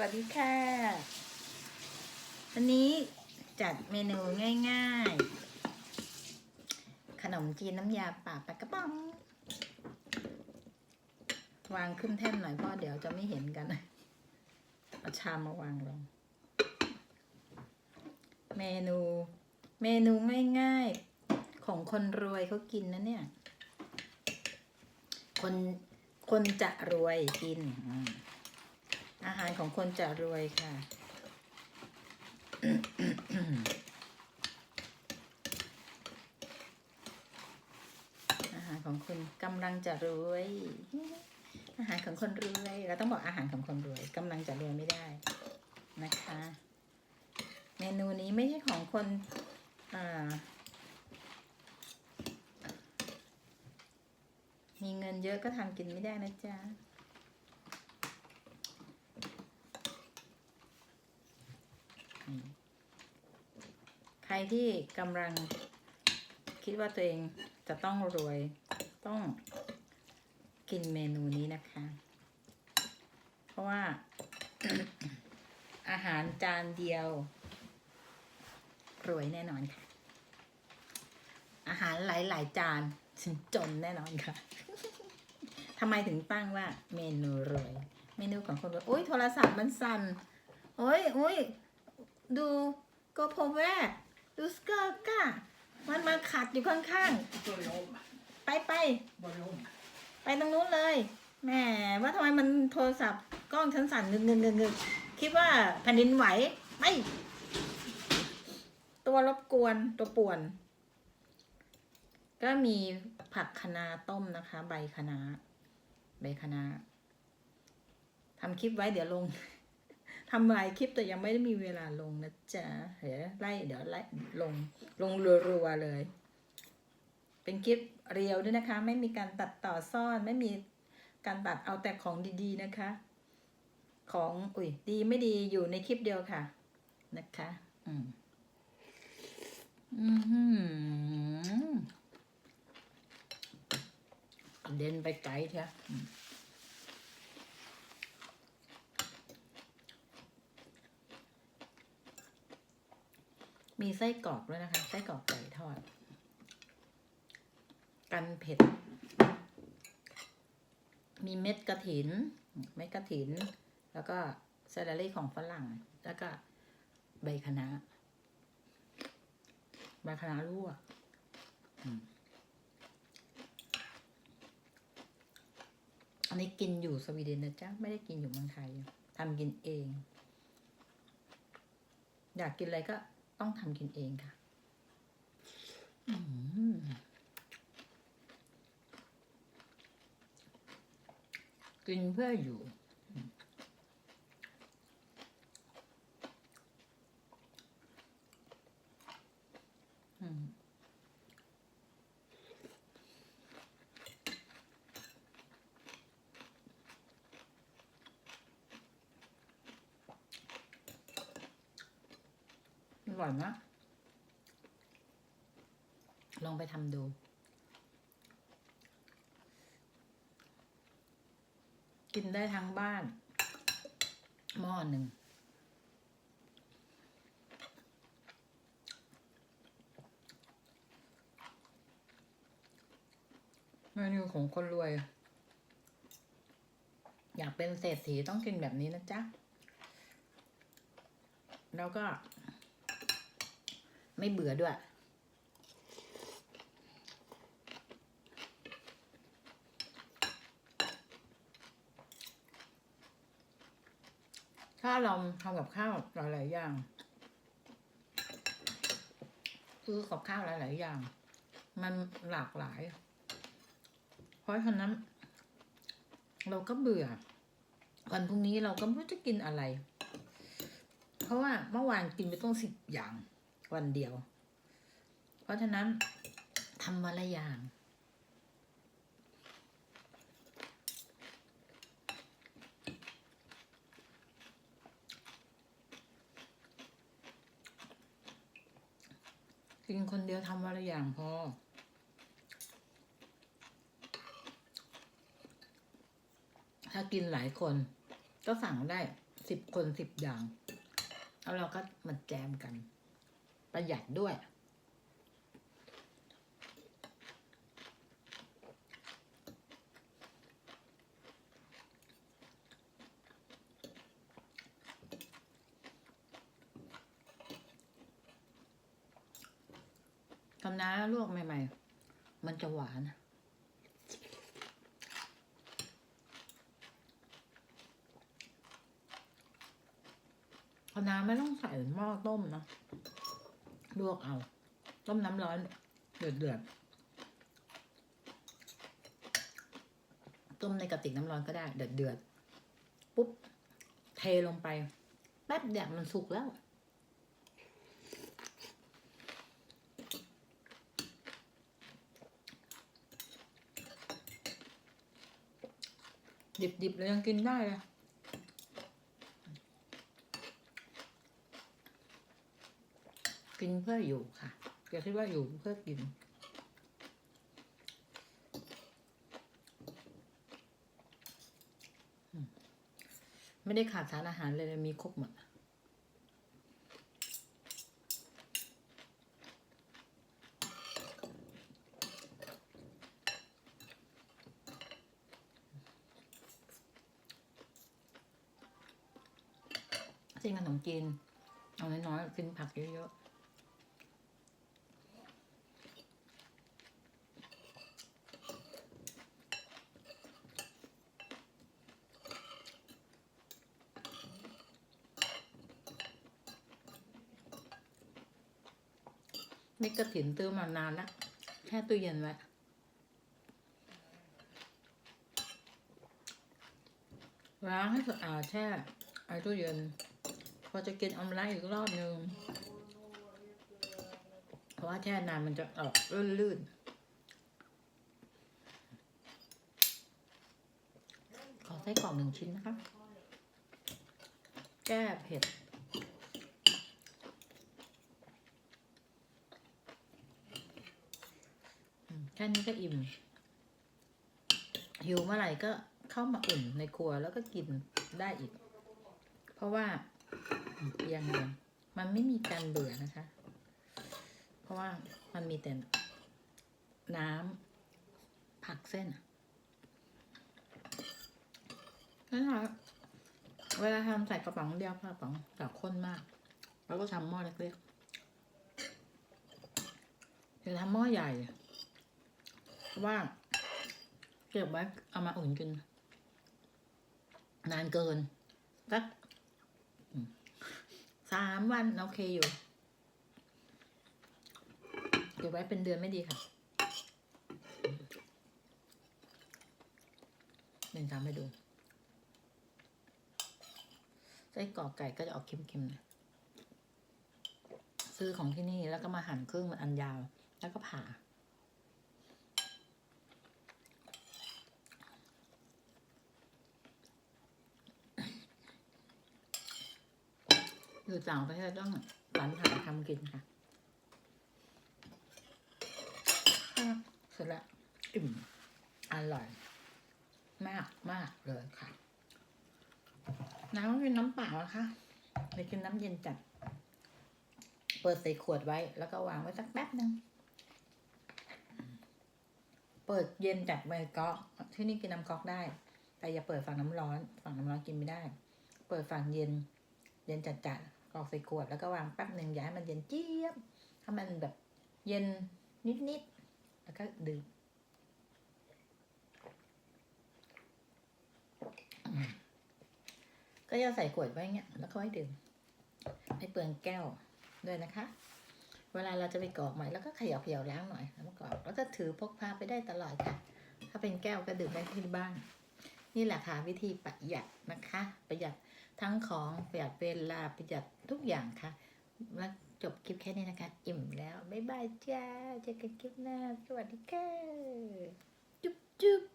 วัสดีค่ะ วันนี้จัดเมนูง่ายๆ ขนมจีนน้ำยาป่าปลากระป๋อง วางขึ้นแท่นหน่อยเพราะเดี๋ยวจะไม่เห็นกันเอาชามมาวางลง เมนู เมนูง่ายๆ ของคนรวยเขากินนะเนี่ย คน คนจะรวยกินอืม อาหารของคนจะรวยค่ะ อาหารของคนกำลังจะรวย อาหารของคนรวย เราต้องบอกอาหารของคนรวยกำลังจะรวยไม่ได้นะคะ เมนูนี้ไม่ใช่ของคนมีเงินเยอะก็ทำกินไม่ได้นะจ๊ะ อืมใค รที่กำลังคิดว่าตัวเองจะต้องรวยต้องกินเมนูนี้นะคะ เพราะว่า อาหารจานเดียว รวยแน่นอนค่ะ อาหารหลาย ๆ จานฉันจนแน่นอนค่ะทำไมถึงตั้งว่าเมนูรวย เมนูของคนรวยโอ้ยโทรศัพท์มันสั่นโอ้ยโอ้ยดูกโพแวก ดูสเกอร์ก้ามันมาขัดอยู่ข้างๆ ไปไปไปตรงนู้นเลยแหมว่าทำไมมันโทรศัพท์กล้องฉันสั่นงึกงึกงึกงึกคิดว่าแผ่นดินไหวไม่ตัวรบกวนตัวป่วน ก็มีผักคะน้าต้มนะคะ ใบคะน้าใบคะน้าทำคลิปไว้เดี๋ยวลง ทำหลายคลิปแต่ยังไม่ได้มีเวลาลงนะจ๊ะเดี๋ยวไล่เดี๋ยวไล่ลงลงรัวๆเลย เป็นคลิปเรียวด้วยนะคะ ไม่มีการตัดต่อซ่อนไม่มีการตัดเอาแต่ของดีๆนะคะ ของอุ้ยดีไม่ดีอยู่ในคลิปเดียวค่ะ นะคะ อืมอือหือเด่นไปไกลเถอะอืมมี ไส้กรอกด้วยนะคะ ไส้กรอกไก่ทอด กันเผ็ด มีเม็ดกระถิน เม็ดกระถิน แล้วก็เซลลรี่ของฝรั่ง แล้วก็ใบคะน้าใบคะน้าลวกอืมอันนี้กินอยู่สวีเดนนะจ๊ะ ไม่ได้กินอยู่เมืองไทยทำกินเอง อยากกินอะไรก็ ต้องทำกินเองค่ะกินเพื่ออยู่ อืม อร่อยนะ ลองไปทำดู กินได้ทั้งบ้าน หม้อหนึ่ง เมนูของคนรวย อยากเป็นเศรษฐีต้องกินแบบนี้นะจ๊ะแล้วก็ ไม่เบื่อด้วย ถ้าเราทำกับข้าวหลายๆอย่างซื้อกับข้าวหลายๆอย่าง มันหลากหลาย เพราะฉะนั้น เราก็เบื่อ วันพรุ่งนี้เราก็ไม่รู้จะกินอะไร เพราะว่าเมื่อวานกินไปต้องสิบอย่าง วันเดียว เพราะฉะนั้นทำวันละอย่าง กินคนเดียวทำวันละอย่างพอถ้ากินหลายคนก็สั่งได้สิบคนสิบอย่าง แล้วเราก็มาแจมกัน ประหยัดด้วยคำน้าลวกใหม่ ๆ มันจะหวานคณะน้าไม่ต้องใส่หม้อต้มนะ ลวกเอา ต้มน้ำร้อน เดือดเดือดต้มในกระติกน้ำร้อนก็ได้ เดือดเดือดปุ๊บ เทลงไป แป๊บเดียวมันสุกแล้ว ดิบๆเลยยังกินได้เลย กินเพื่ออยู่ค่ะอย่าคิดว่าอยู่เพื่อกิน ไม่ได้ขาดสารอาหารเลยมีครบหมดเส้นขนมจีนเอาน้อยๆกินผักเยอะๆ นี่กระถินตื้อมานานแล้วแช่ตู้เย็นไว้ล้างให้สะอาดแช่ไอ้ตู้เย็น พอจะกินออมไลอีกรอบนึงเพราะว่าแช่นานมันจะออกลื่นๆขอไส้กรอกหนึ่งชิ้นนะคะ แก้เผ็ด อืมแค่นี้ก็อิ่มหิวเมื่อไหร่ก็เข้ามาอุ่นในครัวแล้วก็กินได้อีก เพราะว่าอย่างเดียวมันไม่มีการเบื่อนะคะ เพราะว่ามันมีแต่น้ำผักเส้นนั่นแหละเวลาทำใส่กระป๋องเดียวกระป๋องแบบข้นมาก แล้วก็ทำหม้อเล็กๆเดี๋ยวทำหม้อใหญ่ ว่า เก็บไว้เอามาอุ่นกิน นานเกินสักสามวันโอเคอยู่ เก็บไว้เป็นเดือนไม่ดีค่ะหนึ่งทำให้ดูไส้กรอกไก่ก็จะออกเค็มๆหน่อยซื้อของที่นี่แล้วก็มาหั่นครึ่งมันอันยาว แล้วก็ผ่า อยู่ต่างประเทศต้องหลานหาทำกินค่ะเสร็จแล้วอิ่ม อร่อย มากมากเลยค่ะ น้ำเป็นน้ำเปล่านะคะไปกินน้ำเย็นจัด เปิดใส่ขวดไว้ แล้วก็วางไว้สักแป๊บหนึ่งเปิดเย็นจัดไว้ก๊อกที่นี่กินน้ำก๊อกได้ แต่อย่าเปิดฝั่งน้ำร้อน ฝั่งน้ำร้อนกินไม่ได้ เปิดฝั่งเย็น เย็นจัดๆกรอกใส่ขวดแล้วก็วางแป๊บหนึ่งอย่าให้มันเย็นเจี๊ยบถ้ามันแบบเย็นนิดๆแล้วก็ดื่มก็จะใส่ขวดไว้เงี้ยแล้วก็ไว้ดื่มไม่เปลืองแก้วด้วยนะคะ เวลาเราจะไปกรอกใหม่แล้วก็เขย่าเขย่าล้างหน่อยแล้วก็กรอกแล้วก็ถือพกพาไปได้ตลอดค่ะ ถ้าเป็นแก้วก็ดื่มได้ที่บ้าน นี่แหละค่ะวิธีประหยัดนะคะ ประหยัด ทั้งของประหยัดเวลาประหยัดทุกอย่างค่ะ แล้วจบคลิปแค่นี้นะคะ อิ่มแล้ว บ๊ายบายจ้าเจอกันคลิปหน้า สวัสดีค่ะ จุ๊บจุ๊บ